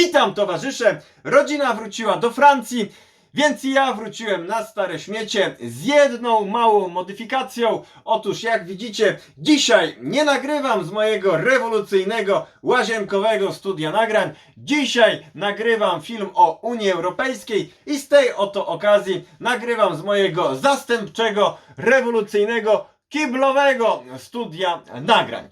Witam towarzysze! Rodzina wróciła do Francji, więc ja wróciłem na stare śmiecie z jedną małą modyfikacją. Otóż jak widzicie, dzisiaj nie nagrywam z mojego rewolucyjnego łazienkowego studia nagrań. Dzisiaj nagrywam film o Unii Europejskiej i z tej oto okazji nagrywam z mojego zastępczego, rewolucyjnego, kiblowego studia nagrań.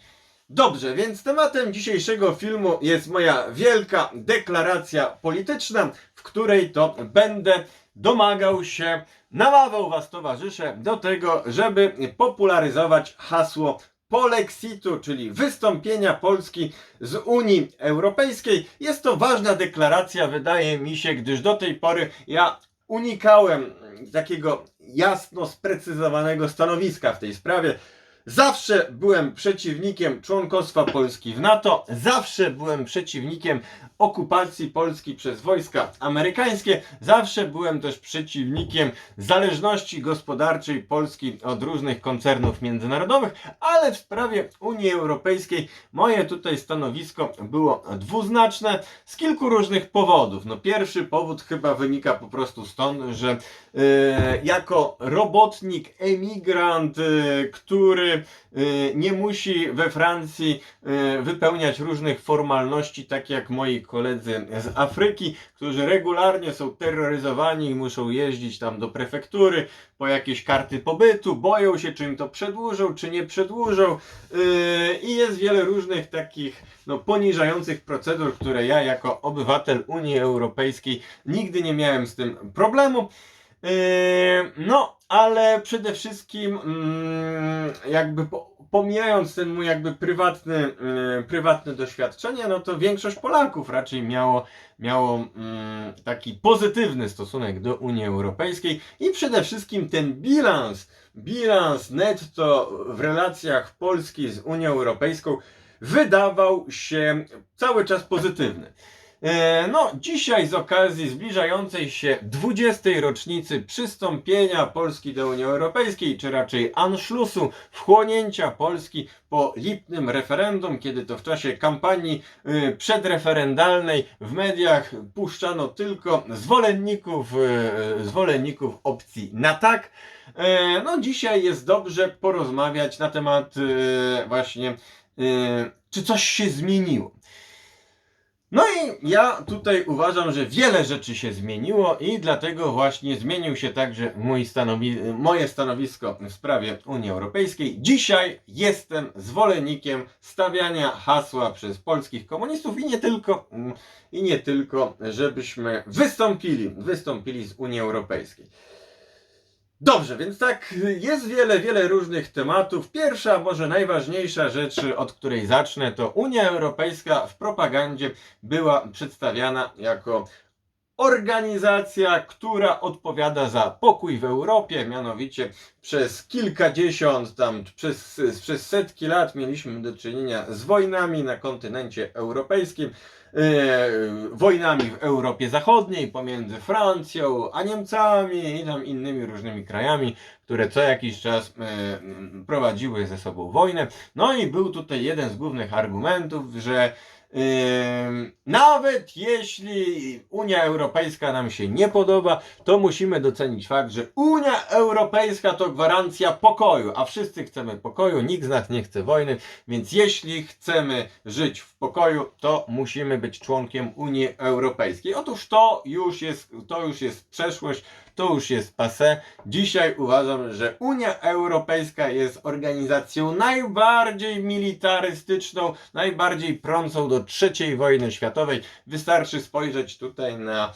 Dobrze, więc tematem dzisiejszego filmu jest moja wielka deklaracja polityczna, w której to będę domagał się, namawiał Was towarzysze do tego, żeby popularyzować hasło Polexitu, czyli wystąpienia Polski z Unii Europejskiej. Jest to ważna deklaracja, wydaje mi się, gdyż do tej pory ja unikałem takiego jasno sprecyzowanego stanowiska w tej sprawie. Zawsze byłem przeciwnikiem członkostwa Polski w NATO, zawsze byłem przeciwnikiem okupacji Polski przez wojska amerykańskie, zawsze byłem też przeciwnikiem zależności gospodarczej Polski od różnych koncernów międzynarodowych, ale w sprawie Unii Europejskiej moje tutaj stanowisko było dwuznaczne z kilku różnych powodów. No pierwszy powód chyba wynika po prostu stąd, że e, jako robotnik, emigrant, e, który e, nie musi we Francji e, wypełniać różnych formalności, tak jak moi koledzy z Afryki, którzy regularnie są terroryzowani i muszą jeździć tam do prefektury po jakieś karty pobytu, boją się, czy im to przedłużą, czy nie przedłużą. Yy, I jest wiele różnych takich no, poniżających procedur, które ja jako obywatel Unii Europejskiej nigdy nie miałem z tym problemu. Yy, no, ale przede wszystkim mm, jakby po, pomijając ten mój jakby prywatny, yy, prywatne doświadczenie, no to większość Polaków raczej miało, miało mm, taki pozytywny stosunek do Unii Europejskiej i przede wszystkim ten bilans, bilans netto w relacjach Polski z Unią Europejską wydawał się cały czas pozytywny. E, No, dzisiaj z okazji zbliżającej się 20. rocznicy przystąpienia Polski do Unii Europejskiej, czy raczej Anschlussu, wchłonięcia Polski po lipnym referendum, kiedy to w czasie kampanii y, przedreferendalnej w mediach puszczano tylko zwolenników, y, zwolenników opcji na tak. E, No, dzisiaj jest dobrze porozmawiać na temat właśnie, czy coś się zmieniło. No i ja tutaj uważam, że wiele rzeczy się zmieniło i dlatego właśnie zmienił się także mój stanowi moje stanowisko w sprawie Unii Europejskiej. Dzisiaj jestem zwolennikiem stawiania hasła przez polskich komunistów i nie tylko, i nie tylko, żebyśmy wystąpili, wystąpili z Unii Europejskiej. Dobrze, więc tak, jest wiele, wiele różnych tematów. Pierwsza, może najważniejsza rzecz, od której zacznę, to Unia Europejska w propagandzie była przedstawiana jako organizacja, która odpowiada za pokój w Europie, mianowicie przez kilkadziesiąt, tam przez, przez setki lat mieliśmy do czynienia z wojnami na kontynencie europejskim, wojnami w Europie Zachodniej pomiędzy Francją a Niemcami i tam innymi różnymi krajami, które co jakiś czas e, prowadziły ze sobą wojnę. No i był tutaj jeden z głównych argumentów, że Nawet jeśli Unia Europejska nam się nie podoba, to musimy docenić fakt, że Unia Europejska to gwarancja pokoju, a wszyscy chcemy pokoju, nikt z nas nie chce wojny, więc jeśli chcemy żyć w pokoju, to musimy być członkiem Unii Europejskiej. Otóż to już jest, to już jest przeszłość, to już jest passé. Dzisiaj uważam, że Unia Europejska jest organizacją najbardziej militarystyczną, najbardziej prącą do trzeciej wojny światowej. Wystarczy spojrzeć tutaj na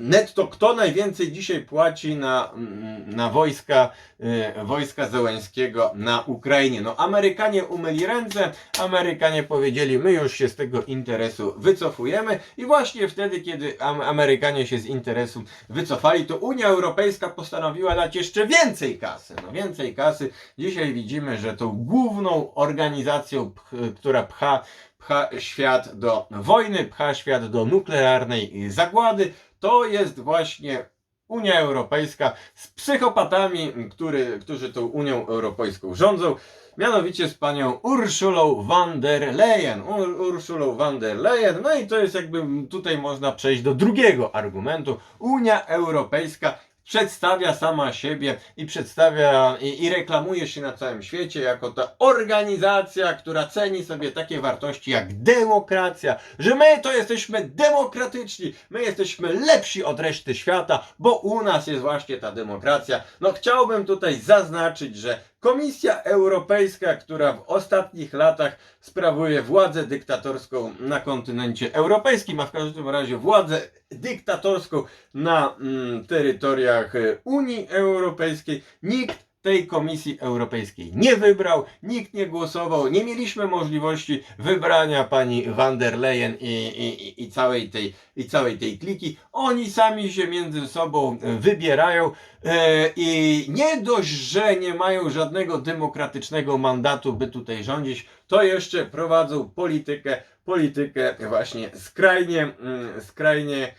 netto, kto najwięcej dzisiaj płaci na, mm, na wojska, e, wojska Zełęskiego na Ukrainie. No Amerykanie umyli ręce, Amerykanie powiedzieli, my już się z tego interesu wycofujemy i właśnie wtedy, kiedy Am- Amerykanie się z interesu wycofali, to Unia Europejska postanowiła dać jeszcze więcej kasy. No więcej kasy. Dzisiaj widzimy, że tą główną organizacją, która pcha, pcha świat do wojny, pcha świat do nuklearnej zagłady, to jest właśnie Unia Europejska z psychopatami, który, którzy tą Unią Europejską rządzą, mianowicie z panią Urszulą von der Leyen. Ur, Urszulą von der Leyen, no i to jest jakby tutaj można przejść do drugiego argumentu. Unia Europejska przedstawia sama siebie i przedstawia i, i reklamuje się na całym świecie jako ta organizacja, która ceni sobie takie wartości jak demokracja, że my to jesteśmy demokratyczni, my jesteśmy lepsi od reszty świata, bo u nas jest właśnie ta demokracja. No chciałbym tutaj zaznaczyć, że Komisja Europejska, która w ostatnich latach sprawuje władzę dyktatorską na kontynencie europejskim, a w każdym razie władzę dyktatorską na mm, terytoriach e, Unii Europejskiej, nikt tej Komisji Europejskiej nie wybrał, nikt nie głosował, nie mieliśmy możliwości wybrania pani van der Leyen i, i, i- całej, tej, i całej tej kliki. Oni sami się między sobą wybierają e, i nie dość, że nie mają żadnego demokratycznego mandatu, by tutaj rządzić, to jeszcze prowadzą politykę, politykę właśnie skrajnie, mm, skrajnie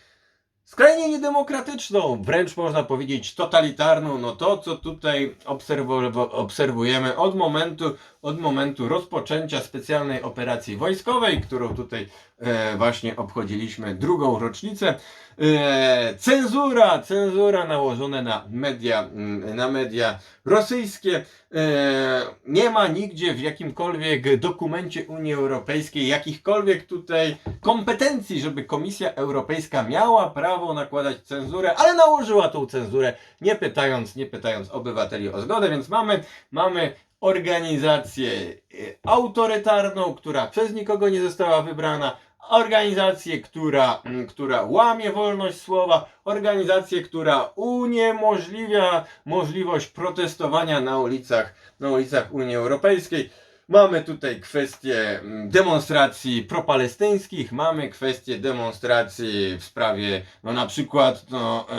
skrajnie niedemokratyczną, wręcz można powiedzieć totalitarną. No to, co tutaj obserwu- obserwujemy od momentu, od momentu rozpoczęcia specjalnej operacji wojskowej, którą tutaj e, właśnie obchodziliśmy drugą rocznicę. E, cenzura, cenzura nałożone na media, mm, na media rosyjskie. E, nie ma nigdzie w jakimkolwiek dokumencie Unii Europejskiej jakichkolwiek tutaj kompetencji, żeby Komisja Europejska miała prawo nakładać cenzurę, ale nałożyła tą cenzurę, nie pytając, nie pytając obywateli o zgodę, więc mamy, mamy organizację e, autorytarną, która przez nikogo nie została wybrana, organizację, która, m, która łamie wolność słowa, organizację, która uniemożliwia możliwość protestowania na ulicach, na ulicach Unii Europejskiej. Mamy tutaj kwestie mm, demonstracji propalestyńskich, mamy kwestie demonstracji w sprawie, no na przykład, no, e,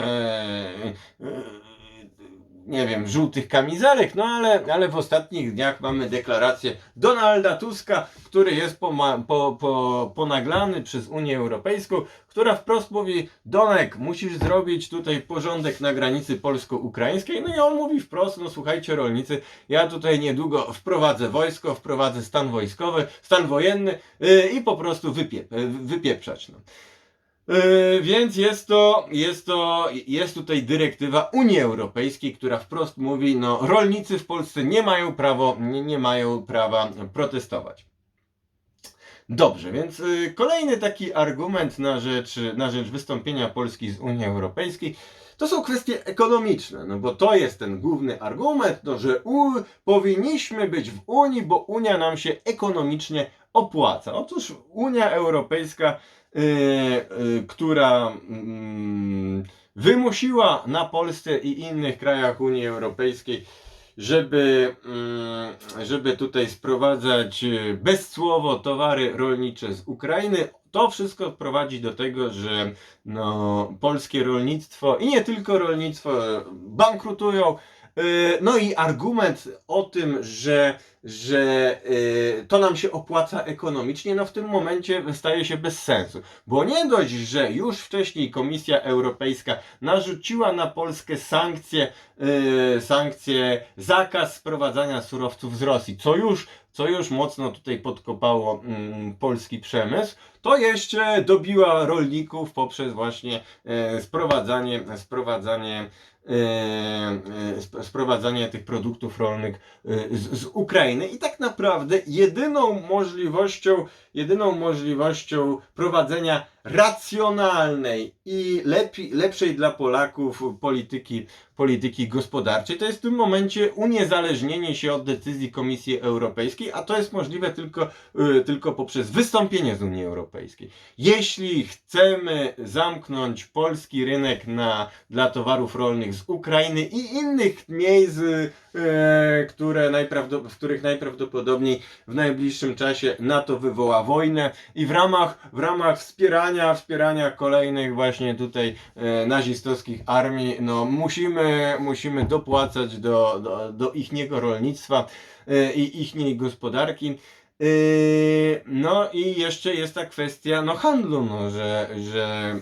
e, nie wiem, żółtych kamizelek, no ale, ale w ostatnich dniach mamy deklarację Donalda Tuska, który jest poma- po, po, ponaglany przez Unię Europejską, która wprost mówi, Donek, musisz zrobić tutaj porządek na granicy polsko-ukraińskiej, no i on mówi wprost, no słuchajcie rolnicy, ja tutaj niedługo wprowadzę wojsko, wprowadzę stan wojskowy, stan wojenny yy, i po prostu wypie- wypieprzać. No. Yy, więc jest to, jest to, jest tutaj dyrektywa Unii Europejskiej, która wprost mówi, no rolnicy w Polsce nie mają prawo, nie, nie mają prawa protestować. Dobrze, więc y, kolejny taki argument na rzecz, na rzecz wystąpienia Polski z Unii Europejskiej to są kwestie ekonomiczne, no bo to jest ten główny argument, no, że u, powinniśmy być w Unii, bo Unia nam się ekonomicznie opłaca. Otóż Unia Europejska, która mm, wymusiła na Polsce i innych krajach Unii Europejskiej żeby, mm, żeby tutaj sprowadzać y, bezcłowo towary rolnicze z Ukrainy. To wszystko prowadzi do tego, że no, polskie rolnictwo i nie tylko rolnictwo e, bankrutują. Y, No i argument o tym, że, że y, to nam się opłaca ekonomicznie, no w tym momencie staje się bez sensu. Bo nie dość, że już wcześniej Komisja Europejska narzuciła na Polskę sankcje, y, sankcje, zakaz sprowadzania surowców z Rosji, co już, co już mocno tutaj podkopało mm, polski przemysł, to jeszcze dobiła rolników poprzez właśnie e, sprowadzanie, sprowadzanie e, e, sp- sprowadzanie tych produktów rolnych e, z, z Ukrainy. I tak naprawdę jedyną możliwością, jedyną możliwością prowadzenia racjonalnej i lepi, lepszej dla Polaków polityki, polityki gospodarczej to jest w tym momencie uniezależnienie się od decyzji Komisji Europejskiej, a to jest możliwe tylko, y, tylko poprzez wystąpienie z Unii Europejskiej. Jeśli chcemy zamknąć polski rynek na, dla towarów rolnych z Ukrainy i innych miejsc, y, które w których najprawdopodobniej w najbliższym czasie NATO wywoła wojnę i w ramach, w ramach wspierania, wspierania kolejnych właśnie tutaj e, nazistowskich armii, no musimy, musimy dopłacać do, do, do ichniego rolnictwa e, i ichniej gospodarki. Yy, No i jeszcze jest ta kwestia no, handlu, no, że, że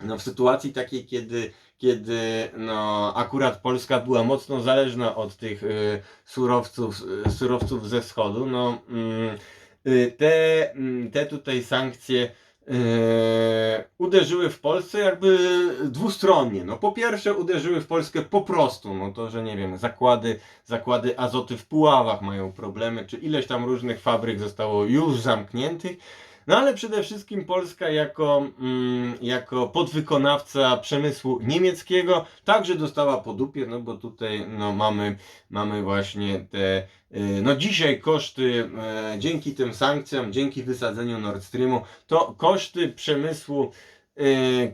no, w sytuacji takiej, kiedy, kiedy no, akurat Polska była mocno zależna od tych y, surowców, y, surowców ze wschodu, no, y, te, mm, te tutaj sankcje e, uderzyły w Polsce jakby dwustronnie. No po pierwsze uderzyły w Polskę po prostu, no to, że nie wiem, zakłady, zakłady azoty w Puławach mają problemy, czy ileś tam różnych fabryk zostało już zamkniętych. No ale przede wszystkim Polska jako, mm, jako podwykonawca przemysłu niemieckiego także dostała po dupie, no bo tutaj no, mamy, mamy właśnie te, y, no dzisiaj koszty, e, dzięki tym sankcjom, dzięki wysadzeniu Nord Streamu, to koszty przemysłu,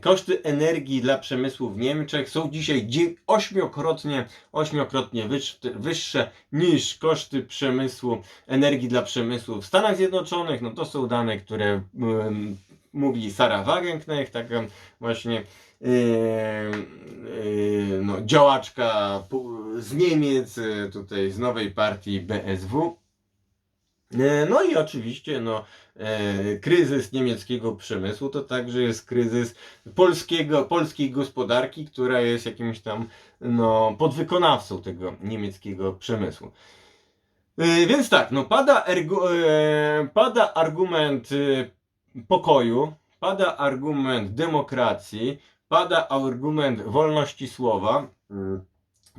koszty energii dla przemysłu w Niemczech są dzisiaj ośmiokrotnie, ośmiokrotnie wyższe, niż koszty przemysłu, energii dla przemysłu w Stanach Zjednoczonych. No to są dane, które mówi Sara Wagenknecht, taka właśnie em, em, no, działaczka z Niemiec, e, tutaj z nowej partii BSW. E, No i oczywiście no, e, kryzys niemieckiego przemysłu to także jest kryzys polskiego, polskiej gospodarki, która jest jakimś tam no, podwykonawcą tego niemieckiego przemysłu. E, Więc tak, no pada, ergu, pada argument pokoju, pada argument demokracji, pada argument wolności słowa,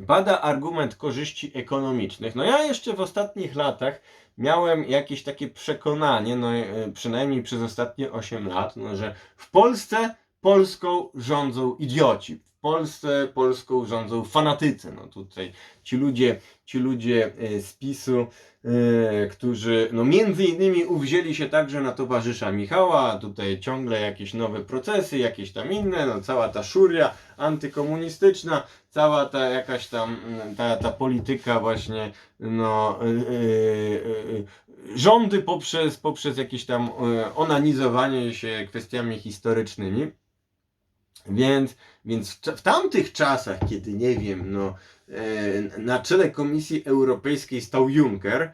pada argument korzyści ekonomicznych. No ja jeszcze w ostatnich latach miałem jakieś takie przekonanie, no e, przynajmniej przez ostatnie 8 lat, no, że w Polsce Polską rządzą idioci. Polsce Polską rządzą fanatycy. No tutaj ci ludzie, ci ludzie e, z PiSu, e, którzy no między innymi uwzięli się także na towarzysza Michała, tutaj ciągle jakieś nowe procesy, jakieś tam inne, no cała ta szuria antykomunistyczna, cała ta jakaś tam, mm, ta, ta polityka właśnie, no, y, y, y, y, rządy poprzez, poprzez jakieś tam onanizowanie się kwestiami historycznymi. Więc, więc w, w tamtych czasach, kiedy nie wiem, no, e, na czele Komisji Europejskiej stał Juncker, e,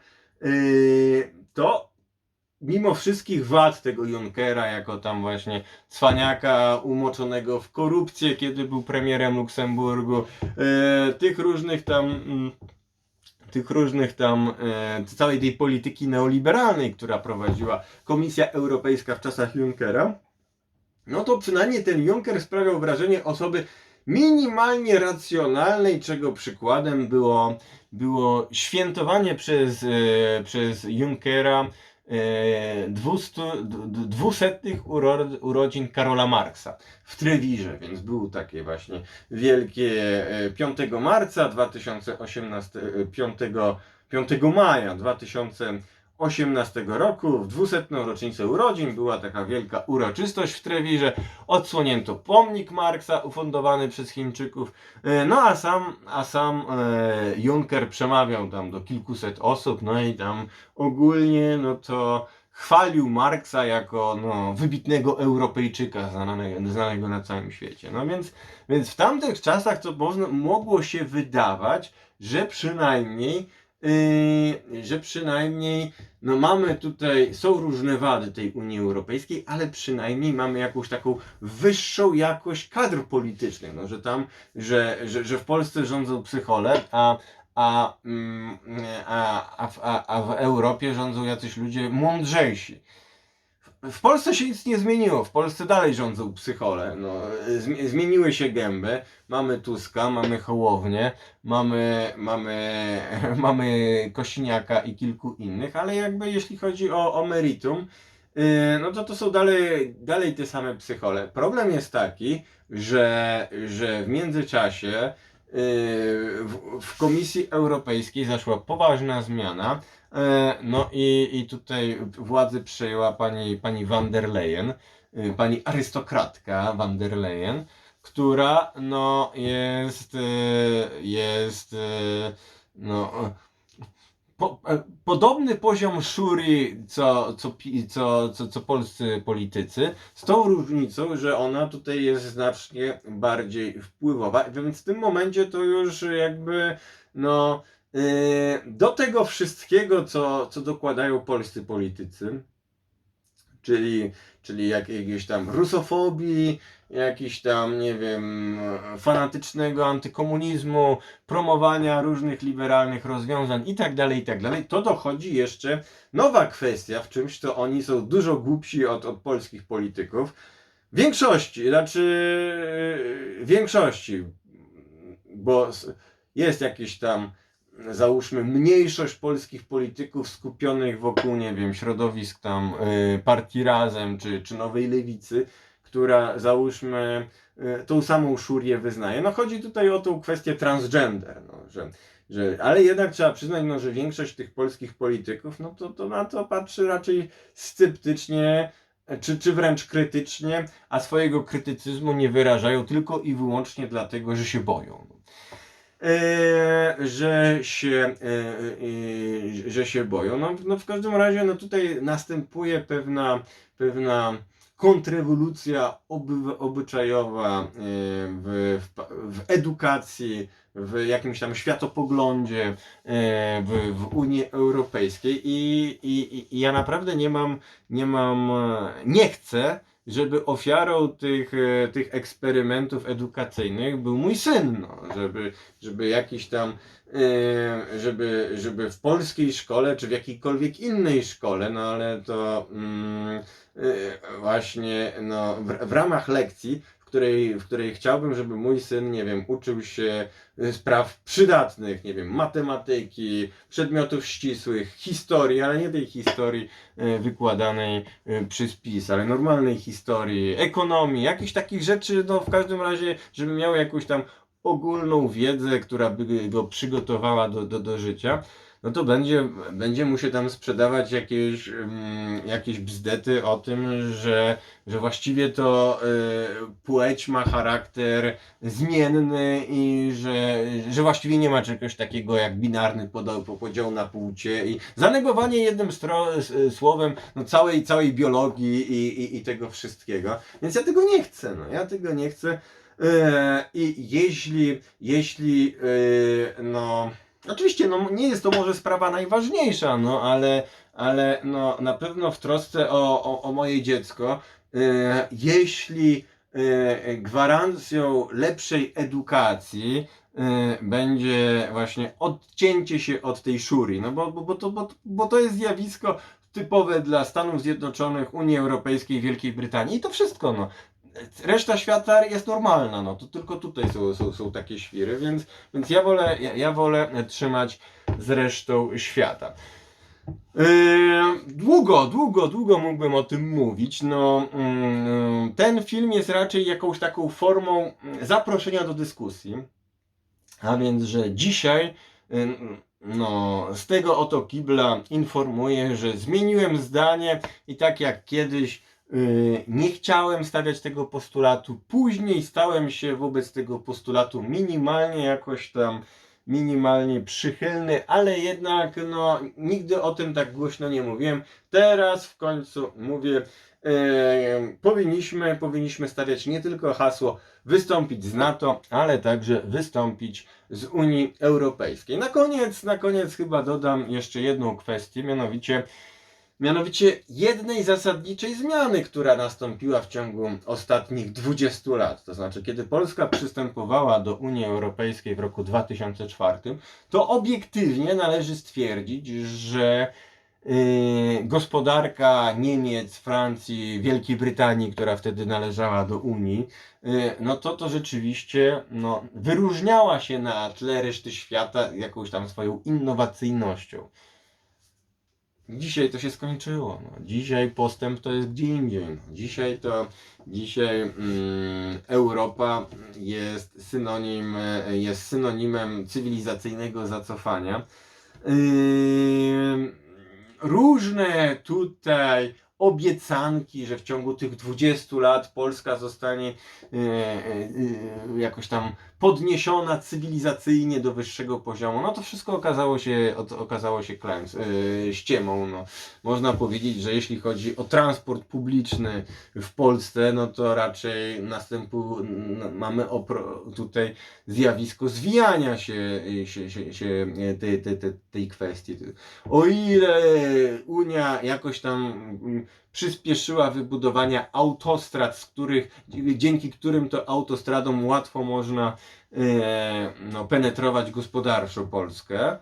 to mimo wszystkich wad tego Junckera, jako tam właśnie cwaniaka umoczonego w korupcję, kiedy był premierem Luksemburgu, e, tych różnych tam. mm, tych różnych tam, e, całej tej polityki neoliberalnej, która prowadziła Komisja Europejska w czasach Junckera, no to przynajmniej ten Juncker sprawiał wrażenie osoby minimalnie racjonalnej, czego przykładem było, było świętowanie przez, e, przez Junckera e, 200, d- d- dwusetnych uro, urodzin Karola Marksa w Trewirze, więc było takie właśnie wielkie e, 5 marca 2018, e, 5, 5 maja 2018 roku, w 200. rocznicę urodzin, była taka wielka uroczystość w Trewirze, odsłonięto pomnik Marksa ufundowany przez Chińczyków, e, no a sam, a sam e, Juncker przemawiał tam do kilkuset osób, no i tam ogólnie, no to chwalił Marksa jako no, wybitnego Europejczyka znanego, znanego na całym świecie. No więc, więc w tamtych czasach to można, mogło się wydawać, że przynajmniej że przynajmniej no mamy tutaj, są różne wady tej Unii Europejskiej, ale przynajmniej mamy jakąś taką wyższą jakość kadr politycznych, no, że tam, że, że, że w Polsce rządzą psychole, a, a, mm, a, a, a w Europie rządzą jacyś ludzie mądrzejsi. W- Polsce się nic nie zmieniło. W Polsce dalej rządzą psychole. No, zmi- zmieniły się gęby. Mamy Tuska, mamy Hołownię, mamy, mamy, mamy Kosiniaka i kilku innych, ale jakby jeśli chodzi o, o meritum, yy, no to to są dalej, dalej te same psychole. Problem jest taki, że, że w międzyczasie w, Komisji Europejskiej zaszła poważna zmiana. E, No i, i tutaj władzy przejęła pani, pani van der Leyen, y, pani arystokratka van der Leyen, która no jest, y, jest no, po, e, podobny poziom szury co, co, co, co, co polscy politycy, z tą różnicą, że ona tutaj jest znacznie bardziej wpływowa, więc w tym momencie to już jakby no Yy, do tego wszystkiego, co, co dokładają polscy politycy, czyli, czyli jakiegoś tam rusofobii, jakiś tam, nie wiem, fanatycznego antykomunizmu, promowania różnych liberalnych rozwiązań i tak dalej, i tak dalej, to dochodzi jeszcze nowa kwestia, w czymś to oni są dużo głupsi od, od polskich polityków. Większości, znaczy większości, bo jest jakieś tam, załóżmy, mniejszość polskich polityków skupionych wokół, nie wiem, środowisk tam y, partii Razem czy, czy Nowej Lewicy, która załóżmy y, tą samą szurię wyznaje. No chodzi tutaj o tą kwestię transgender, no, że, że, ale jednak trzeba przyznać, no, że większość tych polskich polityków, no to, to na to patrzy raczej sceptycznie, czy, czy wręcz krytycznie, a swojego krytycyzmu nie wyrażają tylko i wyłącznie dlatego, że się boją. E, że się, e, e, że się boją. No, no w każdym razie no tutaj następuje pewna, pewna kontrrewolucja obyczajowa w, w, w edukacji, w jakimś tam światopoglądzie w, w Unii Europejskiej i, i, i ja naprawdę nie mam, nie mam, nie chcę, żeby ofiarą tych, e, tych eksperymentów edukacyjnych był mój syn, no, żeby, żeby jakiś tam, e, żeby, żeby w polskiej szkole, czy w jakiejkolwiek innej szkole, no ale to mm, e, właśnie no, w, w ramach lekcji, której, w której chciałbym, żeby mój syn, nie wiem, uczył się e, spraw przydatnych, nie wiem, matematyki, przedmiotów ścisłych, historii, ale nie tej historii e, wykładanej e, przy spis, ale normalnej historii, ekonomii, jakichś takich rzeczy, no w każdym razie, żeby miał jakąś tam ogólną wiedzę, która by go przygotowała do, do, do życia, no to będzie, będzie mu się tam sprzedawać jakieś, mm, jakieś bzdety o tym, że, że właściwie to y, płeć ma charakter zmienny i że, że właściwie nie ma czegoś takiego jak binarny podział, na płcie i zanegowanie jednym stro, słowem no, całej, całej biologii i, i, i tego wszystkiego. Więc ja tego nie chcę, no, ja tego nie chcę. E, I jeśli, jeśli e, no, oczywiście no, nie jest to może sprawa najważniejsza, no, ale, ale no, na pewno w trosce o, o, o moje dziecko, e, jeśli e, gwarancją lepszej edukacji e, będzie właśnie odcięcie się od tej szuri, no bo, bo, bo, to, bo, bo to jest zjawisko typowe dla Stanów Zjednoczonych, Unii Europejskiej, Wielkiej Brytanii i to wszystko, no. Reszta świata jest normalna, no to tylko tutaj są, są, są takie świry, więc, więc ja, wolę, ja, ja wolę trzymać z resztą świata. Yy, długo, długo, długo mógłbym o tym mówić. No, mm, ten film jest raczej jakąś taką formą mm, zaproszenia do dyskusji. A więc, że dzisiaj ym, no, z tego oto kibla informuję, że zmieniłem zdanie i tak jak kiedyś yy, nie chciałem stawiać tego postulatu, później stałem się wobec tego postulatu minimalnie jakoś tam minimalnie przychylny, ale jednak no, nigdy o tym tak głośno nie mówiłem. Teraz w końcu mówię, e, powinniśmy, powinniśmy stawiać nie tylko hasło wystąpić z NATO, ale także wystąpić z Unii Europejskiej. Na koniec, na koniec chyba dodam jeszcze jedną kwestię, mianowicie Mianowicie jednej zasadniczej zmiany, która nastąpiła w ciągu ostatnich 20 lat. To znaczy, kiedy Polska przystępowała do Unii Europejskiej w roku 2004, to obiektywnie należy stwierdzić, że yy, gospodarka Niemiec, Francji, Wielkiej Brytanii, która wtedy należała do Unii, yy, no to to rzeczywiście no, wyróżniała się na tle reszty świata jakąś tam swoją innowacyjnością. Dzisiaj to się skończyło. No. Dzisiaj postęp to jest gdzie indziej. No. Dzisiaj to dzisiaj mm, Europa jest synonim, jest synonimem cywilizacyjnego zacofania. Yy, różne tutaj obiecanki, że w ciągu tych 20 lat Polska zostanie e, e, jakoś tam podniesiona cywilizacyjnie do wyższego poziomu. No to wszystko okazało się, okazało się klęs, e, ściemą. No. Można powiedzieć, że jeśli chodzi o transport publiczny w Polsce, no to raczej następu, mamy tutaj zjawisko zwijania się, się, się, się tej, tej, tej, tej kwestii. O ile Unia jakoś tam przyspieszyła wybudowania autostrad, z których, dzięki którym to autostradom łatwo można e, no, penetrować gospodarczo Polskę,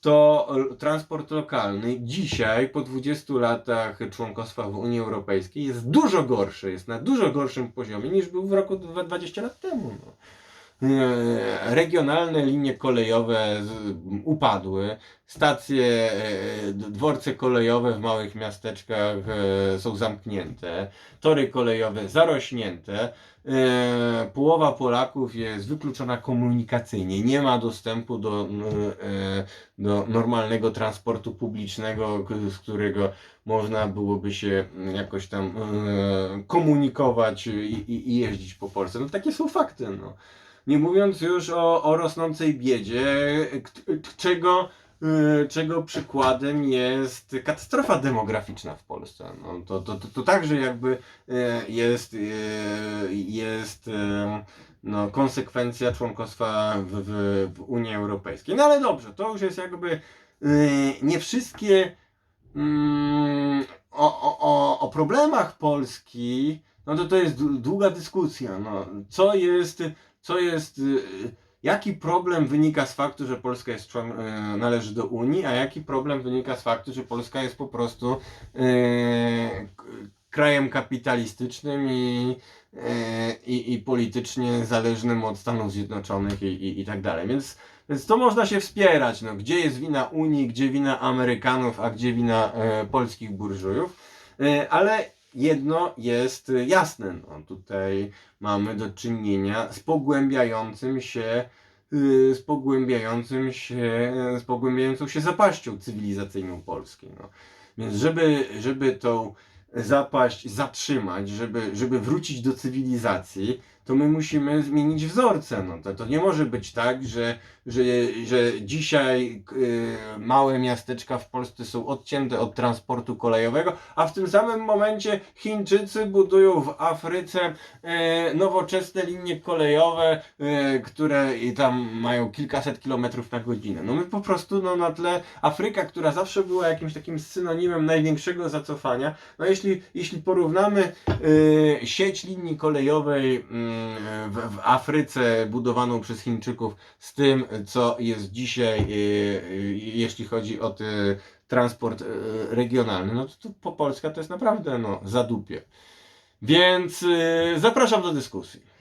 to transport lokalny dzisiaj, po 20 latach członkostwa w Unii Europejskiej, jest dużo gorszy, jest na dużo gorszym poziomie niż był w roku dwa- 20 lat temu. No. E, Regionalne linie kolejowe upadły, stacje, e, dworce kolejowe w małych miasteczkach e, są zamknięte, tory kolejowe zarośnięte, połowa Polaków jest wykluczona komunikacyjnie, nie ma dostępu do, do normalnego transportu publicznego, z którego można byłoby się jakoś tam komunikować i, i, i jeździć po Polsce. No takie są fakty. No. Nie mówiąc już o, o rosnącej biedzie, czego, y, czego przykładem jest katastrofa demograficzna w Polsce. No, to, to, to, to także jakby y, jest, y, jest no, konsekwencja członkostwa w, w, w Unii Europejskiej. No ale dobrze, to już jest jakby nie wszystkie mm, o, o, o, problemach Polski, no to to jest dłu- długa dyskusja. No, co jest co jest, y, jaki problem wynika z faktu, że Polska jest człon, y, należy do Unii, a jaki problem wynika z faktu, że Polska jest po prostu y, krajem kapitalistycznym i, y, i, i politycznie zależnym od Stanów Zjednoczonych i, i, i tak dalej. Więc, więc to można się wspierać. No, gdzie jest wina Unii, gdzie wina Amerykanów, a gdzie wina e, polskich burżujów. Ale jedno jest jasne. No, tutaj mamy do czynienia z pogłębiającym się y, z pogłębiającym się, z pogłębiającą się zapaścią cywilizacyjną Polski. No. Więc żeby, żeby tą zapaść zatrzymać, żeby, żeby wrócić do cywilizacji, to my musimy zmienić wzorce. No. To, to nie może być tak, że, że, że dzisiaj y, małe miasteczka w Polsce są odcięte od transportu kolejowego, a w tym samym momencie Chińczycy budują w Afryce e, nowoczesne linie kolejowe, e, które i tam mają kilkaset kilometrów na godzinę. No my po prostu no, na tle Afryka, która zawsze była jakimś takim synonimem największego zacofania, no jeśli, jeśli porównamy sieć linii kolejowej mm, w, w Afryce budowaną przez Chińczyków z tym, co jest dzisiaj, e, e, jeśli chodzi o te, transport e, regionalny, no to, to po Polska to jest naprawdę no, zadupie. Więc y, zapraszam do dyskusji.